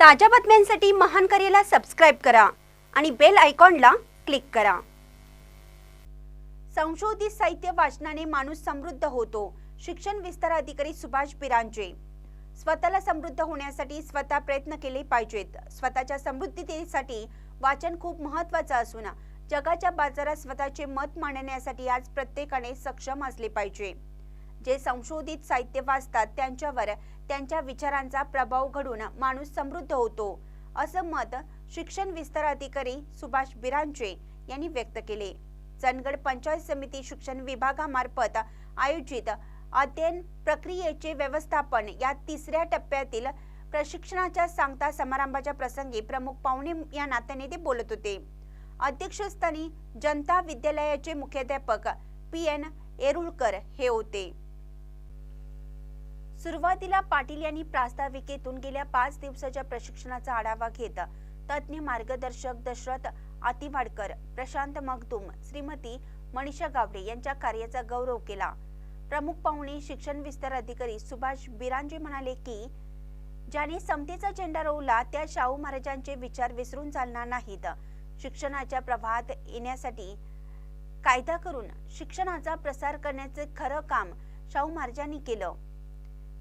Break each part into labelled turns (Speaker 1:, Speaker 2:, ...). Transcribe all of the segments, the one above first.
Speaker 1: ताज्या बातम्यांसाठी महान करेला सबस्क्राईब करा आणि बेल आयकॉनला क्लिक करा. संशोधित साहित्य वाचनाने माणूस समृद्ध होतो शिक्षण विस्तार अधिकारी सुभाष बिरांजे स्वतःला समृद्ध होण्यासाठी स्वतः प्रयत्न केले पाहिजेत. स्वतःच्या समृद्धतेसाठी वाचन खूप महत्वाचं असून जगाच्या बाजारात स्वतःचे मत मांडण्यासाठी आज प्रत्येकाने सक्षम असले पाहिजे. जे संशोधित साहित्य वाचतात त्यांच्यावर त्यांच्या विचारांचा प्रभाव घडून माणूस समृद्ध होतो असं मत शिक्षण विस्तार अधिकारी सुभाष बिरांचे यांनी व्यक्त केले. चंदगड पंचायत समिती शिक्षण विभागामार्फत आयोजित अध्ययन प्रक्रियेचे व्यवस्थापन या तिसऱ्या टप्प्यातील प्रशिक्षणाच्या सांगता समारंभाच्या प्रसंगी प्रमुख पाहुणे या नात्याने ते बोलत होते. अध्यक्षस्थानी जनता विद्यालयाचे मुख्याध्यापक पी एन येरुळकर हे होते. सुरुवातीला पाटील यांनी प्रास्ताविकेतून गेल्या पाच दिवसाच्या प्रशिक्षणाचा आढावा घेत तज्ज्ञ मार्गदर्शक दशरथ आतिवाडकर प्रशांत मगदुम श्रीमती मनीषा गावडे यांच्या कार्याचा गौरव केला. प्रमुख पाहुणे शिक्षण विस्तार अधिकारी सुभाष बिरांजे म्हणाले की ज्याने समतेचा झेंडा रोवला त्या शाहू महाराजांचे विचार विसरून चालणार नाहीत. शिक्षणाच्या प्रवाहात येण्यासाठी कायदा करून शिक्षणाचा प्रसार करण्याचे खरं काम शाहू महाराजांनी केलं.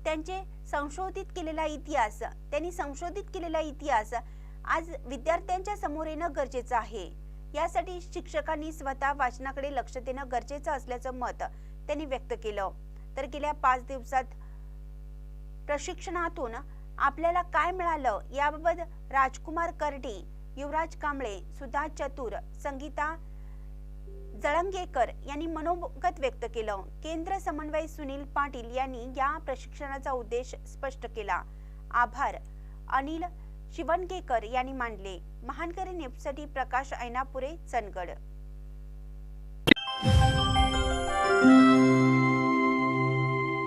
Speaker 1: त्यांचे संशोधित केलेला इतिहास त्यांनी संशोधित केलेला इतिहास आज विद्यार्थ्यांच्या समोर येणं गरजेचं आहे. यासाठी शिक्षकांनी स्वतः वाचनाकडे लक्ष देणं गरजेचं असल्याचं मत त्यांनी व्यक्त केलं. तर गेल्या पाच दिवसात प्रशिक्षणातून आपल्याला काय मिळालं याबाबत राजकुमार कर्डी युवराज कांबळे सुधा चतुर संगीता जळंगेकर यांनी मनोगत व्यक्त केलं. केंद्र समन्वय सुनील पाटील यांनी या प्रशिक्षणाचा उद्देश स्पष्ट केला. आभार. अनिल शिवणगेकर यांनी मांडले. महानकरी नेपसाठी प्रकाश ऐनापुरे चंदगड.